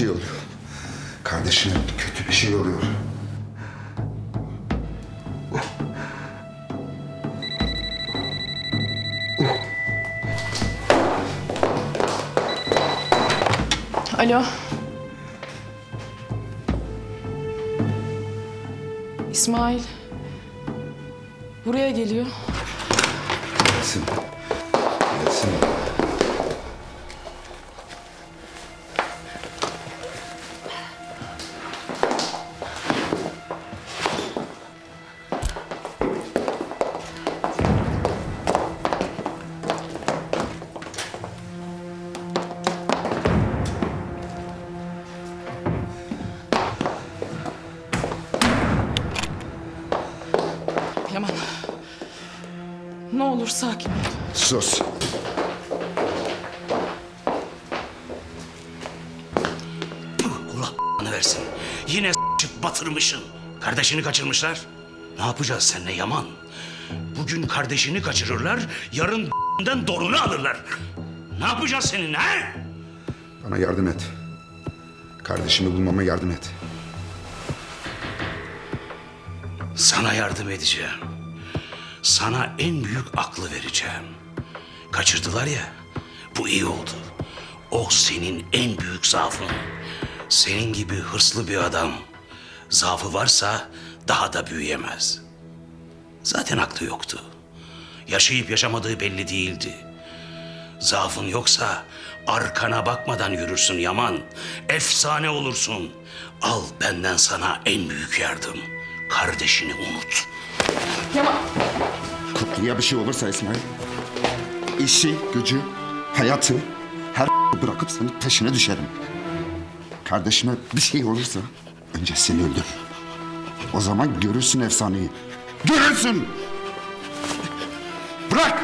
şey oluyor. Kardeşine kötü bir şey oluyor. Alo. İsmail. Buraya geliyor. Gelsin. Gelsin. Olur sakin ol. Sus. Allah versin. Yine s***çıp batırmışsın. Kardeşini kaçırmışlar. Ne yapacağız seninle Yaman? Bugün kardeşini kaçırırlar, yarın b***den dorunu alırlar. Ne yapacağız seninle ha? Bana yardım et. Kardeşimi bulmama yardım et. Sana yardım edeceğim. Sana en büyük aklı vereceğim. Kaçırdılar ya, bu iyi oldu. O senin en büyük zaafın. Senin gibi hırslı bir adam. Zaafı varsa daha da büyüyemez. Zaten aklı yoktu. Yaşayıp yaşamadığı belli değildi. Zaafın yoksa arkana bakmadan yürürsün Yaman. Efsane olursun. Al benden sana en büyük yardım. Kardeşini unut. Yaman. Kutluya bir şey olursa İsmail. işi, gücü, hayatı her bırakıp senin peşine düşerim. Kardeşime bir şey olursa önce seni öldür. O zaman görürsün efsaneyi. Görürsün! Bırak!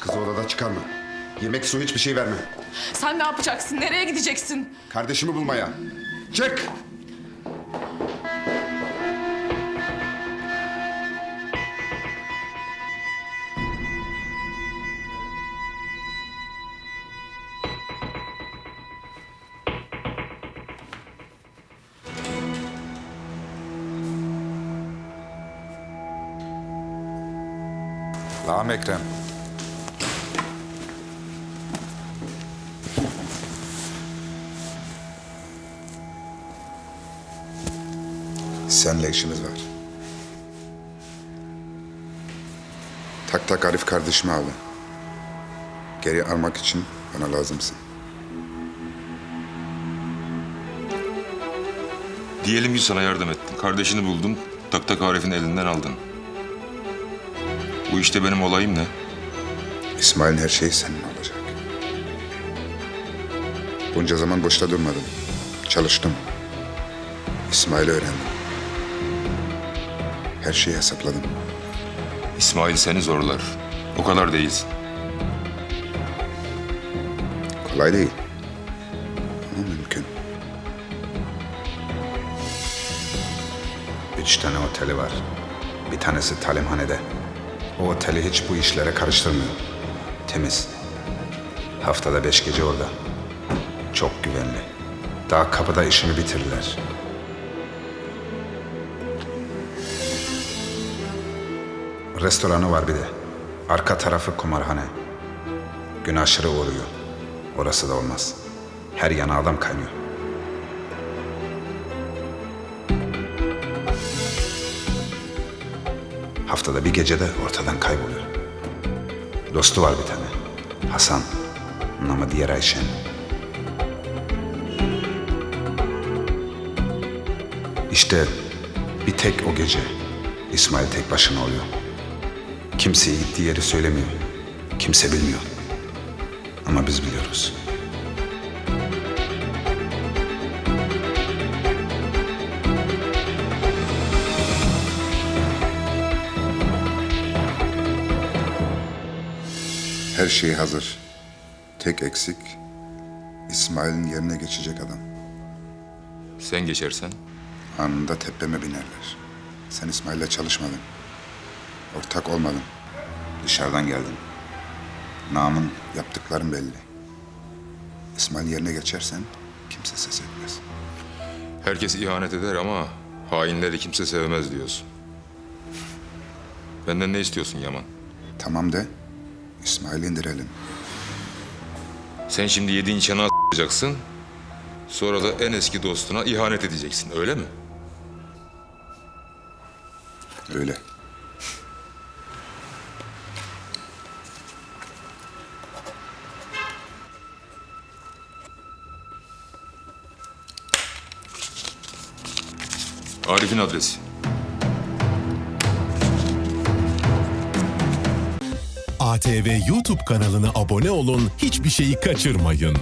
Kızı odada çıkarma. Yemek, su hiçbir şey verme. Sen ne yapacaksın? Nereye gideceksin? Kardeşimi bulmaya. Çık! Lağım Ekrem. Seninle işimiz var. Tak tak Arif kardeşimi aldı. Geri almak için bana lazımsın. Diyelim ki sana yardım ettim. Kardeşini buldun, tak tak Arif'in elinden aldın. Bu işte benim olayım ne? İsmail'in her şeyi senin olacak. Bunca zaman boşta durmadım. Çalıştım. İsmail'i öğrendim. Her şeyi hesapladım. İsmail seni zorlar. O kadar değilsin. Kolay değil. Ama mümkün. Üç tane oteli var. Bir tanesi talimhanede. O oteli hiç bu işlere karıştırmıyor. Temiz. Haftada beş gece orada. Çok güvenli. Daha kapıda işini bitirirler. Restoranı var bir de. Arka tarafı kumarhane. Gün aşırı uğruyor. Orası da olmaz. Her yana adam kaynıyor. Haftada bir gecede ortadan kayboluyor. Dostu var bir tane. Hasan. Ama diğer Ayşen. İşte bir tek o gece İsmail tek başına oluyor. Kimseye gittiği yeri söylemiyor. Kimse bilmiyor. Ama biz biliyoruz. Her şey hazır. Tek eksik İsmail'in yerine geçecek adam. Sen geçersen Anında tepeme binerler. Sen İsmail'le çalışmadın. Ortak olmadın. Dışarıdan geldin. Namın, yaptıkların belli. İsmail yerine geçersen kimse ses etmez. Herkes ihanet eder ama hainleri kimse sevmez diyorsun. Benden ne istiyorsun Yaman? Tamam de, İsmail'i indirelim. Sen şimdi yediğin çanağı s**acaksın. Sonra da en eski dostuna ihanet edeceksin öyle mi? Öyle. Arif'in adresi. ATV YouTube kanalına abone olun, hiçbir şeyi kaçırmayın.